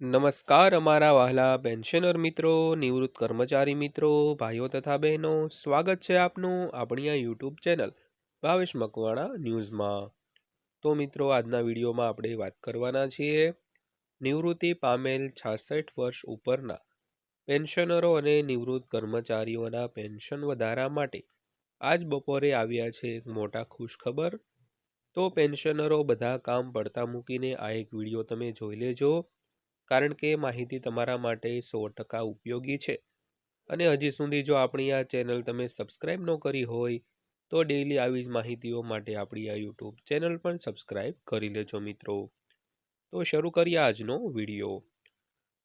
નમસ્કાર અમારા વહાલા પેન્શનર મિત્રો, નિવૃત્ત કર્મચારી મિત્રો, ભાઈઓ તથા બહેનો. સ્વાગત છે આપનું આપણી આ યુટ્યુબ ચેનલ ભાવેશ મકવાણા ન્યૂઝમાં. તો મિત્રો, આજના વિડીયોમાં આપણે વાત કરવાના છીએ નિવૃત્તિ પામેલ છાસઠ વર્ષ ઉપરના પેન્શનરો અને નિવૃત્ત કર્મચારીઓના પેન્શન વધારા માટે આજ બપોરે આવ્યા છે એક મોટા ખુશખબર. તો પેન્શનરો બધા કામ પડતા મૂકીને આ એક વીડિયો તમે જોઈ લેજો. કારણ કે માહિતી તમારા માટે સો ટકા ઉપયોગી છે. અને હજી સુધી જો આપણી આ ચેનલ તમે સબસ્ક્રાઈબ ન કરી હોય, તો ડેઈલી આવી જ માહિતીઓ માટે આપણી આ યુટ્યુબ ચેનલ પણ સબસ્ક્રાઈબ કરી લેજો મિત્રો. તો શરૂ કરીએ આજનો વીડિયો.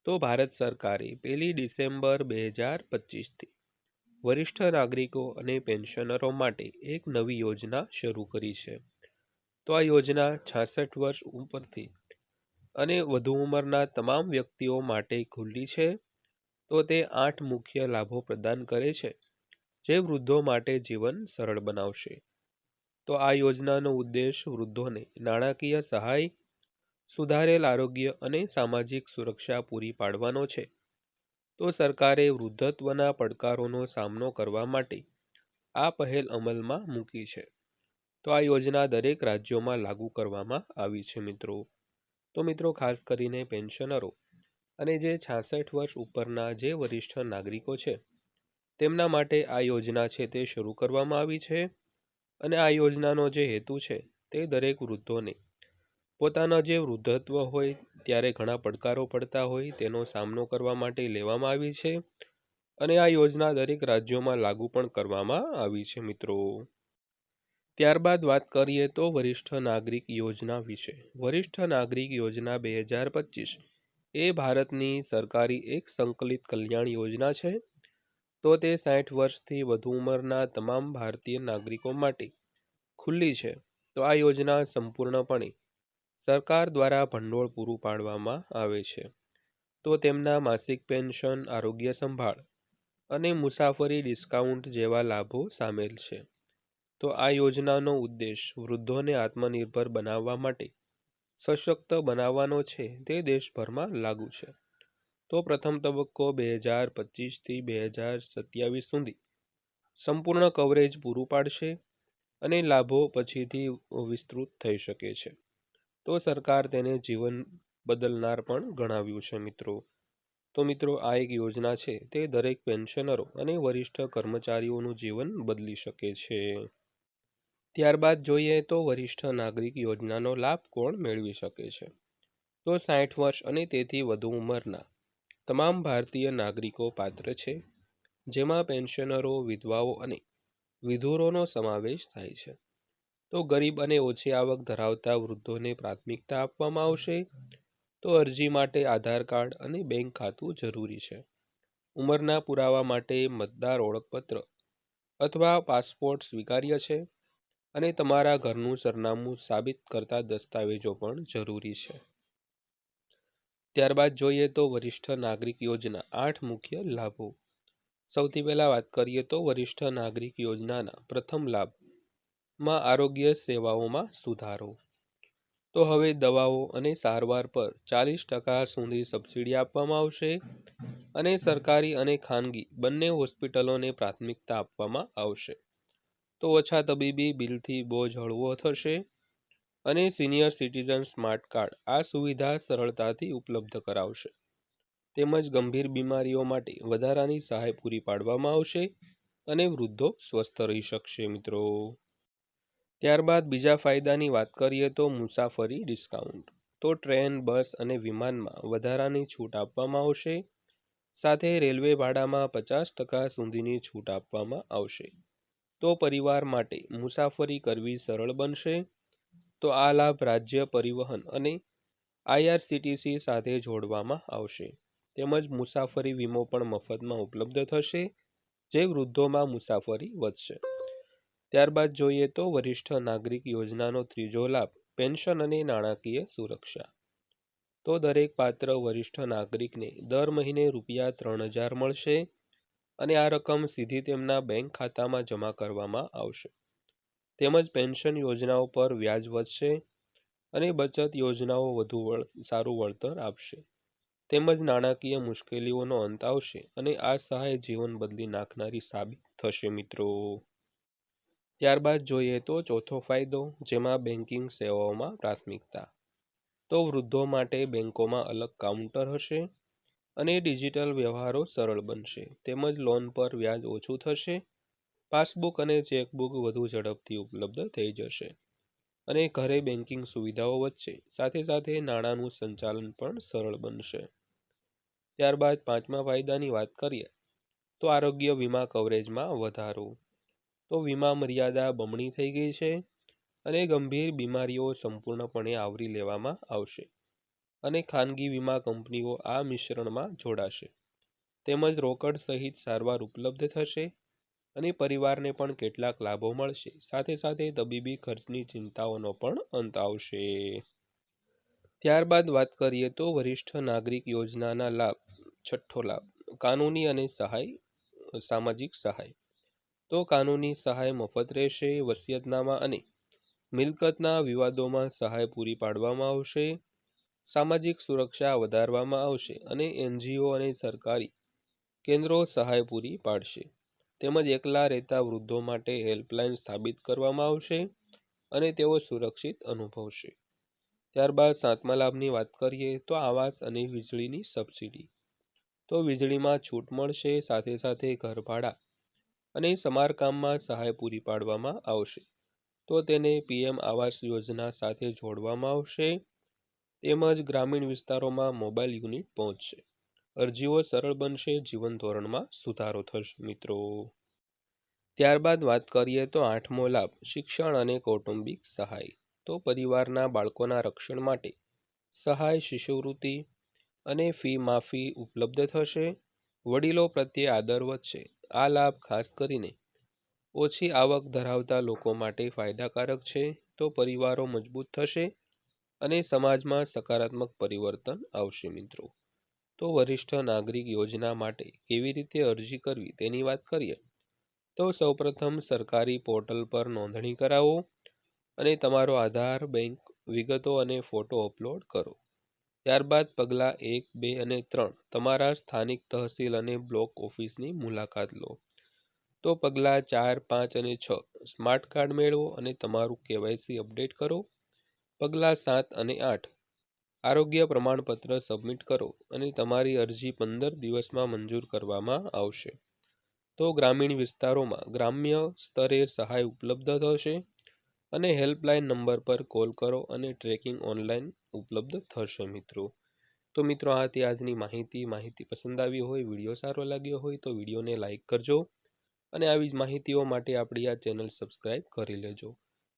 તો ભારત સરકારે પહેલી ડિસેમ્બર બે હજાર પચીસથી વરિષ્ઠ નાગરિકો અને પેન્શનરો માટે એક નવી યોજના શરૂ કરી છે. તો આ યોજના છાસઠ વર્ષ ઉપરથી અને વધુ ઉંમરના તમામ વ્યક્તિઓ માટે ખુલ્લી છે, તો તે આઠ મુખ્ય લાભો પ્રદાન કરે છે, જે વૃદ્ધો માટે જીવન સરળ બનાવશે. તો આ યોજનાનો ઉદ્દેશ વૃદ્ધોને નાણાકીય સહાય, સુધારેલ આરોગ્ય અને સામાજિક સુરક્ષા પૂરી પાડવાનો છે. તો સરકારે વૃદ્ધત્વના પડકારોનો સામનો કરવા માટે આ પહેલ અમલમાં મૂકી છે. તો આ યોજના દરેક રાજ્યોમાં લાગુ કરવામાં આવી છે મિત્રો. તો મિત્રો ખાસ કરીને પેન્શનરો અને જે છાસઠ વર્ષ ઉપરના જે વરિષ્ઠ નાગરિકો છે, તેમના માટે આ યોજના છે તે શરૂ કરવામાં આવી છે અને આ યોજનાનો જે હેતુ છે તે દરેક વૃદ્ધોને પોતાના જે વૃદ્ધત્વ હોય ત્યારે ઘણા પડકારો પડતા હોય તેનો સામનો કરવા માટે લેવામાં આવી છે અને આ યોજના દરેક રાજ્યોમાં લાગુ પણ કરવામાં આવી છે મિત્રો. ત્યારબાદ વાત કરીએ તો વરિષ્ઠ નાગરિક યોજના વિશે. વરિષ્ઠ નાગરિક યોજના બે હજાર પચીસ. એ ભારતની સરકારી એક સંકલિત કલ્યાણ યોજના છે. તો તે સાઠ વર્ષથી વધુ ઉંમરના તમામ ભારતીય નાગરિકો માટે ખુલ્લી છે. તો આ યોજના સંપૂર્ણપણે સરકાર દ્વારા ભંડોળ પૂરું પાડવામાં આવે છે. તો તેમના માસિક પેન્શન, આરોગ્ય સંભાળ અને મુસાફરી ડિસ્કાઉન્ટ જેવા લાભો સામેલ છે. તો આ યોજનાનો ઉદ્દેશ વૃદ્ધોને આત્મનિર્ભર બનાવવા માટે સશક્ત બનાવવાનો છે તે દેશભરમાં લાગુ છે. તો પ્રથમ તબક્કો બે હજાર પચીસથી બે હજાર સત્યાવીસ સુધી સંપૂર્ણ કવરેજ પૂરું પાડશે અને લાભો પછીથી વિસ્તૃત થઈ શકે છે. તો સરકાર તેને જીવન બદલનાર પણ ગણાવ્યું છે મિત્રો. તો મિત્રો, આ એક યોજના છે. તે દરેક પેન્શનરો અને વરિષ્ઠ કર્મચારીઓનું જીવન બદલી શકે છે. ત્યારબાદ જોઈએ તો વરિષ્ઠ નાગરિક યોજનાનો લાભ કોણ મેળવી શકે છે? તો સાઠ વર્ષ અને તેથી વધુ ઉંમરના તમામ ભારતીય નાગરિકો પાત્ર છે, જેમાં પેન્શનરો, વિધવાઓ અને વિધુરોનો સમાવેશ થાય છે. તો ગરીબ અને ઓછી આવક ધરાવતા વૃદ્ધોને પ્રાથમિકતા આપવામાં આવશે? તો અરજી માટે આધાર કાર્ડ અને બેંક ખાતું જરૂરી છે? ઉંમરના પુરાવા માટે મતદાર ઓળખપત્ર અથવા પાસપોર્ટ સ્વીકાર્ય છે? અને તમારા ઘરનું સરનામું સાબિત કરતા દસ્તાવેજો પણ જરૂરી છે. ત્યારબાદ જોઈએ તો વરિષ્ઠ નાગરિક યોજના આઠ મુખ્ય લાભો. સૌથી પહેલાં વાત કરીએ તો વરિષ્ઠ નાગરિક યોજનાના પ્રથમ લાભમાં આરોગ્ય સેવાઓમાં સુધારો. તો હવે દવાઓ અને સારવાર પર ચાલીસ ટકા સુધી સબસિડી આપવામાં આવશે અને સરકારી અને ખાનગી બંને હોસ્પિટલોને પ્રાથમિકતા આપવામાં આવશે. તો ઓછા તબીબી બિલથી બોજ હળવો થશે અને સિનિયર સિટીઝન સ્માર્ટ કાર્ડ આ સુવિધા સરળતાથી ઉપલબ્ધ કરાવશે. તેમજ ગંભીર બીમારીઓ માટે વધારાની સહાય પૂરી પાડવામાં આવશે અને વૃદ્ધો સ્વસ્થ રહી શકશે મિત્રો. ત્યારબાદ બીજા ફાયદાની વાત કરીએ તો મુસાફરી ડિસ્કાઉન્ટ. તો ટ્રેન, બસ અને વિમાનમાં વધારાની છૂટ આપવામાં આવશે. સાથે રેલવે ભાડામાં પચાસ ટકા સુધીની છૂટ આપવામાં આવશે. તો પરિવાર માટે મુસાફરી કરવી સરળ બનશે? તો આ લાભ રાજ્ય પરિવહન અને આઈઆરસીટીસી સાથે જોડવામાં આવશે. તેમજ મુસાફરી વીમો પણ મફતમાં ઉપલબ્ધ થશે, જે વૃદ્ધોમાં મુસાફરી વધશે. ત્યારબાદ જોઈએ તો વરિષ્ઠ નાગરિક યોજનાનો ત્રીજો લાભ, પેન્શન અને નાણાકીય સુરક્ષા. તો દરેક પાત્ર વરિષ્ઠ નાગરિકને દર મહિને રૂપિયા ત્રણ હજાર મળશે. અને આ રકમ સીધી તેમના બેંક ખાતામાં જમા કરવામાં આવશે. તેમજ પેન્શન યોજનાઓ પર વ્યાજ વધશે અને બચત યોજનાઓ વધુ સારું વળતર આપશે. તેમજ નાણાકીય મુશ્કેલીઓનો અંત આવશે અને આ સહાય જીવન બદલી નાખનારી સાબિત થશે મિત્રો. ત્યારબાદ જોઈએ તો ચોથો ફાયદો, જેમાં બેન્કિંગ સેવાઓમાં પ્રાથમિકતા. તો વૃદ્ધો માટે બેંકોમાં અલગ કાઉન્ટર હશે અને ડિજિટલ વ્યવહારો સરળ બનશે. તેમજ લોન પર વ્યાજ ઓછું થશે. પાસબુક અને ચેકબુક વધુ ઝડપથી ઉપલબ્ધ થઈ જશે. અને ઘરે બેન્કિંગ સુવિધાઓ વચ્ચે સાથે સાથે નાણાંનું સંચાલન પણ સરળ બનશે. ત્યારબાદ પાંચમા ફાયદાની વાત કરીએ, તો આરોગ્ય વીમા કવરેજમાં વધારો. તો વીમા મર્યાદા બમણી થઈ ગઈ છે અને ગંભીર બીમારીઓ સંપૂર્ણપણે આવરી લેવામાં આવશે. અને ખાનગી વીમા કંપનીઓ આ મિશ્રણમાં જોડાશે. તેમજ રોકડ સહિત સારવાર ઉપલબ્ધ થશે અને પરિવારને પણ કેટલાક લાભો મળશે. સાથે સાથે તબીબી ખર્ચની ચિંતાઓનો પણ અંત આવશે. ત્યારબાદ વાત કરીએ તો વરિષ્ઠ નાગરિક યોજનાના લાભ, છઠ્ઠો લાભ, કાનૂની અને સહાય, સામાજિક સહાય. તો કાનૂની સહાય મફત રહેશે, વસિયતનામા અને મિલકતના વિવાદોમાં સહાય પૂરી પાડવામાં આવશે. સામાજિક સુરક્ષા વધારવામાં આવશે અને એનજીઓ અને સરકારી કેન્દ્રો સહાય પૂરી પાડશે. તેમજ એકલા રહેતા વૃદ્ધો માટે હેલ્પલાઇન સ્થાપિત કરવામાં આવશે અને તેઓ સુરક્ષિત અનુભવશે. ત્યારબાદ સાતમા લાભની વાત કરીએ તો આવાસ અને વીજળીની સબસિડી. તો વીજળીમાં છૂટ મળશે, સાથે સાથે ઘર ભાડા અને સમારકામમાં સહાય પૂરી પાડવામાં આવશે. તો તેને પીએમ આવાસ યોજના સાથે જોડવામાં આવશે. તેમજ ગ્રામીણ વિસ્તારોમાં મોબાઈલ યુનિટ પહોંચશે. અરજીઓ સરળ બનશે, જીવન ધોરણમાં સુધારો થશે, મિત્રો. ત્યારબાદ વાત કરીએ તો આઠમો લાભ, શિક્ષણ અને કૌટુંબિક સહાય. તો પરિવારના બાળકોના રક્ષણ માટે સહાય, શિષ્યવૃત્તિ અને ફી માફી ઉપલબ્ધ થશે. વડીલો પ્રત્યે આદર વધશે. આ લાભ ખાસ કરીને ઓછી આવક ધરાવતા લોકો માટે ફાયદાકારક છે. તો પરિવારો મજબૂત થશે. અને સમાજમાં સકારાત્મક પરિવર્તન આવશે મિત્રો. તો વરિષ્ઠ નાગરિક યોજના માટે કેવી રીતે અરજી કરવી તેની વાત કરીએ. તો સૌપ્રથમ સરકારી પોર્ટલ પર નોંધણી કરાવો અને તમારો આધાર, બેંક વિગતો અને ફોટો અપલોડ કરો. ત્યારબાદ પગલાં એક, બે અને ત્રણ તમારા સ્થાનિક તહસીલ અને બ્લોક ઓફિસની મુલાકાત લો. તો પગલાં ચાર, પાંચ અને છ સ્માર્ટ કાર્ડ મેળવો અને તમારું કેવાયસી અપડેટ કરો. પગલાં સાત અને આઠ. આરોગ્ય પ્રમાણપત્ર સબમિટ કરો અને તમારી અરજી પંદર દિવસમાં મંજૂર કરવામાં આવશે. તો ગ્રામીણ વિસ્તારોમાં ગ્રામ્ય સ્તરે સહાય ઉપલબ્ધ થશે અને હેલ્પલાઇન નંબર પર કોલ કરો અને ટ્રેકિંગ ઓનલાઈન ઉપલબ્ધ થશે મિત્રો. તો મિત્રો, આ તે આજની માહિતી. માહિતી પસંદ આવી હોય, વીડિયો સારો લાગ્યો હોય તો વિડીયોને લાઇક કરજો અને આવી જ માહિતીઓ માટે આપણી આ ચેનલ સબસ્ક્રાઈબ કરી લેજો.